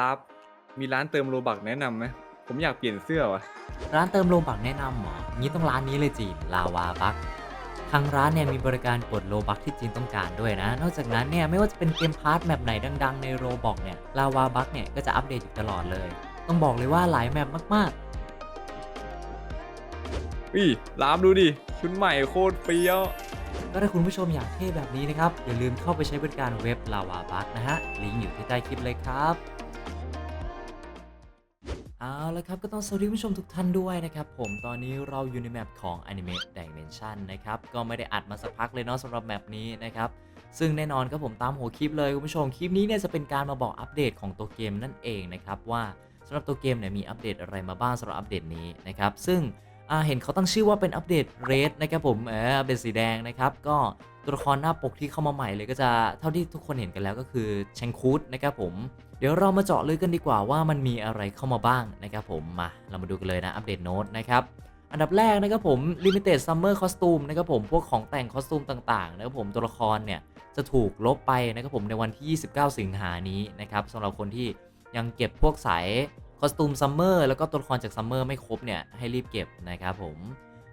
รับ มีร้านเติมโลบักแนะนำไหมผมอยากเปลี่ยนเสื้อวะร้านเติมโลบักแนะนำเหรองี้ต้องร้านนี้เลยจีน ลาวาบัก ทางร้านเนี่ยมีบริการกดโลบักที่จีนต้องการด้วยนะ นอกจากนั้นเนี่ยไม่ว่าจะเป็นเกมพาร์ทแมปไหนดัง ๆ ในโรบอกเนี่ย ลาวาบักเนี่ยก็จะอัปเดตอยู่ตลอดเลย ต้องบอกเลยว่าหลายแมปมากอุ้ยรับดูดิ ชุดใหม่โคตรเฟี้ยวๆก็ถ้าคุณผู้ชมอยากเท่แบบนี้นะครับ อย่าลืมเข้าไปใช้บริการเว็บลาวาบักนะฮะ ลิงก์อยู่ที่ใต้คลิปเลยครับ เอาละครับก็ต้องสวัสดีคุณผู้ชมทุกท่านด้วยนะครับ ผมตอนนี้เราอยู่ในแมปของ Anime Dimension นะครับ ก็ไม่ได้อัดมาสักพักเลยเนาะสำหรับแมปนี้นะครับ ซึ่งแน่นอนครับผมตามหัวคลิปเลยคุณผู้ชมคลิปนี้เนี่ยจะเป็นการมาบอกอัปเดตของตัวเกมนั่นเองนะครับ ว่าสำหรับตัวเกมเนี่ยมีอัปเดตอะไรมาบ้างสำหรับอัปเดตนี้นะครับ ซึ่งเห็นเขาตั้งชื่อว่าเป็นอัปเดตเรดนะครับผมเอออัปเดตสีแดงนะครับก็ตัวละครหน้าปกที่เข้ามาใหม่เลยก็จะเท่าที่ทุกคนเห็นกันแล้วก็คือแชงคูดนะครับผม ดี๋ยวเรามาเจาะลึกกันดีกว่าว่ามันมีอะไรเข้ามาบ้างนะครับผมมาเรามาดูกันเลยนะอัปเดตโน้ตนะครับอันดับแรกนะครับผม Limited Summer Costume นะครับผมพวกของแต่งคอสตูมต่างๆนะครับผมตัวละครเนี่ยจะถูกลบไปนะครับผมในวันที่ 29 สิงหานี้นะครับสำหรับคนที่ยังเก็บพวกสายคอสตูมซัมเมอร์แล้วก็ตัวละครจากซัมเมอร์ไม่ครบเนี่ยให้รีบเก็บนะครับผม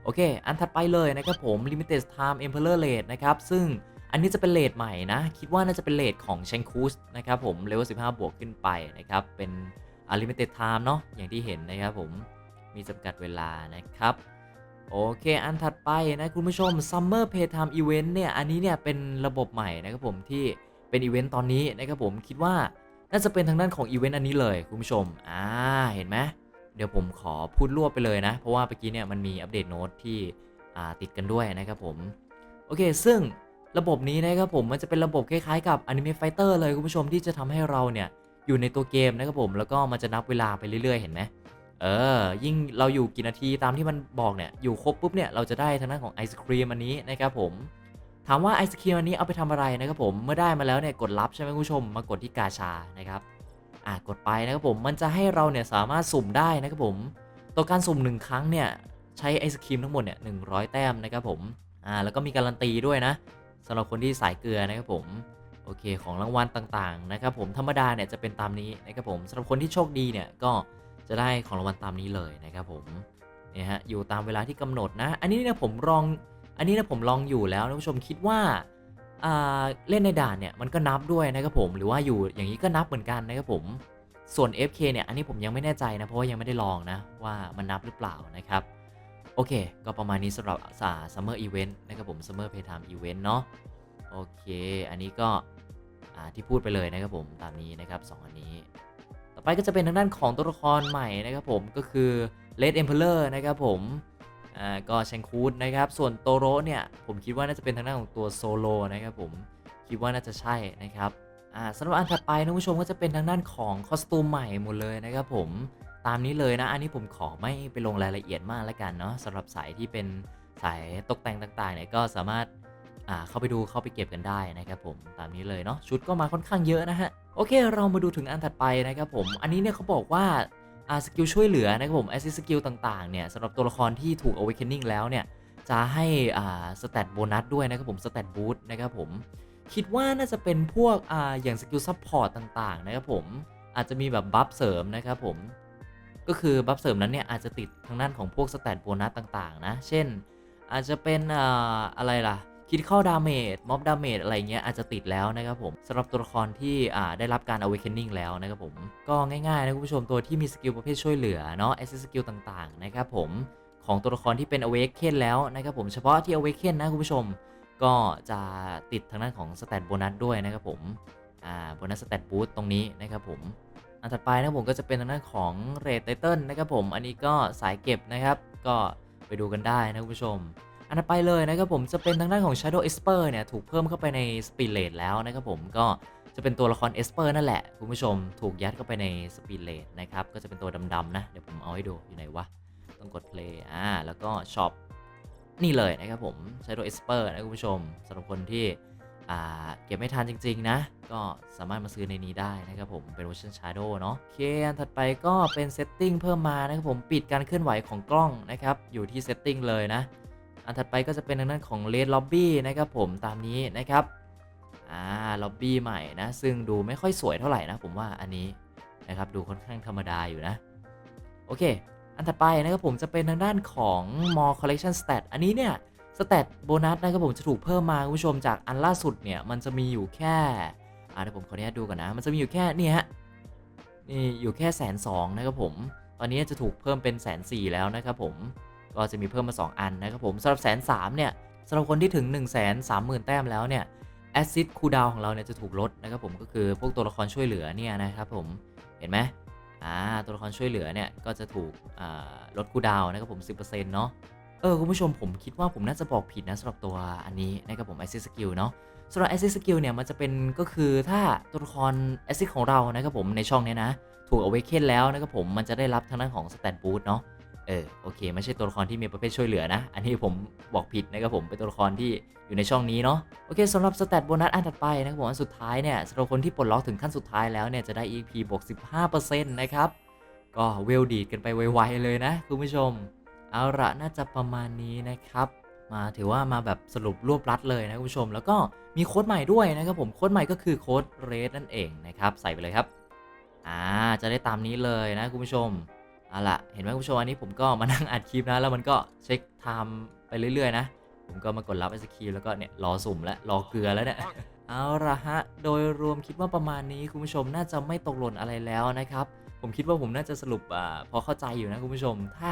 โอเค อันถัดไปเลยนะครับผม Limited Time Emperor Rate นะครับซึ่ง อันนี้จะเป็นเลทใหม่นะ คิดว่าน่าจะเป็นเลทของ c h e n k u s นะครับผมเลเวล15 บวกขึ้นไปนะครับ เป็น Unlimited Time เนาะอย่างที่เห็นนะครับผมมีจำกัดเวลานะครับโอเค อันถัดไปนะคุณผู้ชม Summer Playtime Event เนี่ย อันนี้เนี่ยเป็นระบบใหม่นะครับผมที่เป็นอีเวนต์ตอนนี้นะครับผมคิดว่าน่าจะเป็นทางด้านของอีเวนต์อันนี้เลยคุณผู้ชม อ่า เห็นไหมเดี๋ยวผมขอพูดรวบไปเลยนะ เพราะว่าเมื่อกี้เนี่ยมันมีอัปเดตโน้ตที่ติดกันด้วยนะครับผม โอเค ซึ่ง ระบบนี้นะครับผมมันจะเป็นระบบคล้ายๆกับ Anime Fighter เลยคุณผู้ชมที่จะทำให้เราเนี่ยอยู่ในตัวเกมนะครับผมแล้วก็มันจะนับเวลาไปเรื่อยๆ เห็นไหมเออ ยิ่งเราอยู่กี่นาทีตามที่มันบอกเนี่ยอยู่ครบปุ๊บเนี่ยเราจะได้ทางด้านของไอศครีมอันนี้นะครับผมถามว่าไอศครีมอันนี้เอาไปทำอะไรนะครับผมเมื่อได้มาแล้วเนี่ยกดรับใช่ไหมคุณผู้ชมมากดที่กาชานะครับอ่ากดไปนะครับผมมันจะให้เราเนี่ยสามารถสุ่มได้นะครับผมต่อการสุ่มหนึ่งครั้งเนี่ยใช้ไอศครีมทั้งหมดเนี่ยหนึ่งแต้มนะครับผมอ่าแล้วก็มีการันตีด้วยนะ สำหรับคนที่สายเกลือนะครับผมโอเคของรางวัลต่างๆนะครับผมธรรมดาเนี่ยจะเป็นตามนี้นะครับผมสำหรับคนที่โชคดีเนี่ยก็จะได้ของรางวัลตามนี้เลยนะครับผมเนี่ยฮะอยู่ตามเวลาที่กำหนดนะ อันนี้เนี่ยผมลองอันนี้เนี่ยผมลองอยู่แล้วนะคุณผู้ชมคิดว่าอ่าเล่นในด่านเนี่ยมันก็นับด้วยนะครับผมหรือว่าอยู่อย่างนี้ก็นับเหมือนกันนะครับผมส่วน FK เนี่ยอันนี้ผมยังไม่แน่ใจนะเพราะว่ายังไม่ได้ลองนะว่ามันนับหรือเปล่านะครับ โอเค ก็ประมาณนี้สำหรับสา Summer Event นต์นะครับผม Summer Playtime Event เนาะโอเค อันนี้ก็ที่พูดไปเลยนะครับผมตามนี้นะครับสองอันนี้ ต่อไปก็จะเป็นทางด้านของตัวละครใหม่นะครับผมก็คือ Red Emperor นะครับผมอ่าก็แชงคูดนะครับ ส่วนโตโรเนี่ยผมคิดว่าน่าจะเป็นทางด้านของตัวโซโลนะครับผมคิดว่าน่าจะใช่นะครับอ่าสำหรับอันถัดไปนะคุณผู้ชมก็จะเป็นทางด้านของคอสตูมใหม่หมดเลยนะครับผม ตามนี้เลยนะ อันนี้ผมขอไม่ไปลงรายละเอียดมากแล้วกันเนาะสำหรับสายที่เป็นสายตกแต่งต่างๆเนี่ยก็สามารถาเข้าไปดูเข้าไปเก็บกันได้นะครับผมตามนี้เลยเนาะชุดก็มาค่อนข้างเยอะนะฮะโอเค เรามาดูถึงอันถัดไปนะครับผมอันนี้เนี่ยเขาบอกว่าอาสกิลช่วยเหลือนะครับผม assist สกิลต่างๆเนี่ยสำหรับตัวละครที่ถูก awakening แล้วเนี่ยจะให้อ่าสเตตโบนัสด้วยนะครับผมสเตตบูสต์นะครับผมคิดว่าน่าจะเป็นพวกอ่าอย่างสกิลซัพพอร์ตต่างๆนะครับผมอาจจะมีแบบบัฟเสริมนะครับผม ก็คือบัฟเสริมนั้นเนี่ยอาจจะติดทางด้านของพวกสเตตโบนัสต่างๆ นะ เช่น อาจจะเป็นออะไรล่ะคิดเข้าดาเมจม็อบดาเมจอะไรเงี้ยอาจจะติดแล้วนะครับผมสำหรับตัวละครที่ได้รับการ awakening แล้วนะครับผม ก็ง่ายๆนะคุณผู้ชมตัวที่มีสกิลประเภทช่วยเหลือเนาะ assist สกิลต่างๆ นะครับผมของตัวละครที่เป็น awaken แล้วนะครับผมเฉพาะที่ awaken นะคุณผู้ชม ก็จะติดทางด้านของ stat bonus ด้วยนะครับผมอ่า bonus stat boost ตรงนี้นะครับผม อันถัดไปนะผมก็จะเป็นทางด้านของ red title นะครับผมอันนี้ก็สายเก็บนะครับ ก็ไปดูกันได้นะคุณผู้ชม อันถัดไปเลยนะครับผมจะเป็นทางด้านของ Shadow Esper เนี่ยถูกเพิ่มเข้าไปใน Speed Rate แล้วนะครับผมก็จะเป็นตัวละคร Esper นั่นแหละ คุณผู้ชมถูกยัดเข้าไปใน Speed Rate นะครับ ก็จะเป็นตัวดำ ๆ นะ เดี๋ยวผมเอาให้ดูอยู่ไหนวะ ต้องกด play อ่าแล้วก็ Shop นี่เลยนะครับผม Shadow Esper นะคุณผู้ชมสำหรับคนที่ เก็บไม่ทันจริง ๆ นะ ก็สามารถมาซื้อในนี้ได้นะครับผม เป็นเวอร์ชัน Shadow เนาะโอเค อันถัดไปก็เป็น Setting เพิ่มมานะครับผมปิดการเคลื่อนไหวของกล้องนะครับ อยู่ที่ Setting เลยนะ อันถัดไปก็จะเป็นทางด้านของ Red Lobby นะครับผมตามนี้นะครับอ่าล็อบบี้ใหม่นะ ซึ่งดูไม่ค่อยสวยเท่าไหร่นะ ผมว่าอันนี้นะครับดูค่อนข้างธรรมดาอยู่นะ โอเค อันถัดไปนะครับผมจะเป็นทางด้านของ more collection stat อันนี้เนี่ย สเตตโบนัสนะครับผมจะถูกเพิ่มมาคุณผู้ชมจากอันล่าสุดเนี่ยมันจะมีอยู่แค่อ่าเดี๋ยวผมขออนุญาตดูก่อนนะ มันจะมีอยู่แค่นี่ฮะนี่อยู่แค่แสนสองนะครับผม ตอนนี้จะถูกเพิ่มเป็นแสนสี่แล้วนะครับผมก็จะมีเพิ่มมา 2 อันนะครับผมสำหรับแสนสามเนี่ยสำหรับคนที่ถึง 1 3 0 0 0 0 แต้มแล้วเนี่ยแอซ i ดคูดาวของเราเนี่ยจะถูกลดนะครับผมก็คือพวกตัวละครช่วยเหลือเนี่ยนะครับผมเห็นไหมอ่าตัวละครช่วยเหลือเนี่ยก็จะถูกลดคูดาวนะครับผม 10%เนาะ เออคุณผู้ชมผมคิดว่าผมน่าจะบอกผิดนะสำหรับตัวอันนี้นะครับผม Assist Skill เนาะสำหรับ Assist Skill เนี่ยมันจะเป็นก็คือถ้าตัวละคร Assist ของเรานะครับผมในช่องเนี้ยนะ ถูก Awaken แล้วนะครับผมมันจะได้รับทางด้านของ Stat Boost เนาะเออโอเคไม่ใช่ตัวละครที่มีประเภทช่วยเหลือนะ อันนี้ผมบอกผิดนะครับผมเป็นตัวละครที่อยู่ในช่องนี้เนาะโอเคสำหรับสเตตโบนัสอันถัดไปนะครับผมอันสุดท้ายเนี่ยสำหรับคนที่ปลดล็อกถึงขั้นสุดท้ายแล้วเนี่ยจะได้ EP บวก 15%นะครับก็เวลดีดกันไปไวๆเลยนะคุณผู้ชม เอาละน่าจะประมาณนี้นะครับ มาถือว่ามาแบบสรุปรวบรัดเลยนะคุณผู้ชม แล้วก็มีโค้ดใหม่ด้วยนะครับผมโค้ดใหม่ก็คือโค้ดเรสนั่นเองนะครับใส่ไปเลยครับอ่าจะได้ตามนี้เลยนะคุณผู้ชมเอาละเห็นไหมคุณผู้ชมอันนี้ผมก็มานั่งอัดคลิปนะแล้วมันก็เช็คไทม์ไปเรื่อยๆนะผมก็มากดรับไอศครีมแล้วก็เนี่ยรอสุ่มและรอเกลือแล้วเนี่ยเอาละฮะ โดยรวมคิดว่าประมาณนี้คุณผู้ชมน่าจะไม่ตกหล่นอะไรแล้วนะครับ ผมคิดว่าผมน่าจะสรุปอ่าพอเข้าใจอยู่นะคุณผู้ชม ถ้า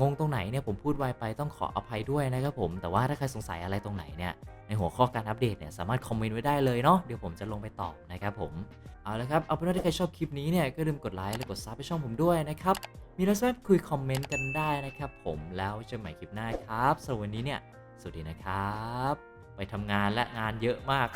งงตรงไหนเนี่ยผมพูดไวไปต้องขออภัยด้วยนะครับผมแต่ว่าถ้าใครสงสัยอะไรตรงไหนเนี่ยในหัวข้อการอัปเดตเนี่ยสามารถคอมเมนต์ไว้ได้เลยเนาะเดี๋ยวผมจะลงไปตอบนะครับผมเอาละครับเอาเป็นว่าถ้าใครชอบคลิปนี้เนี่ยก็ลืมกดไลค์และกดซับให้ช่องผมด้วยนะครับมีอะไรสามารถคุยคอมเมนต์กันได้นะครับผมแล้วเจอกันใหม่คลิปหน้าครับสำหรับวันนี้เนี่ยสวัสดีนะครับ ไปทำงานและงานเยอะมาก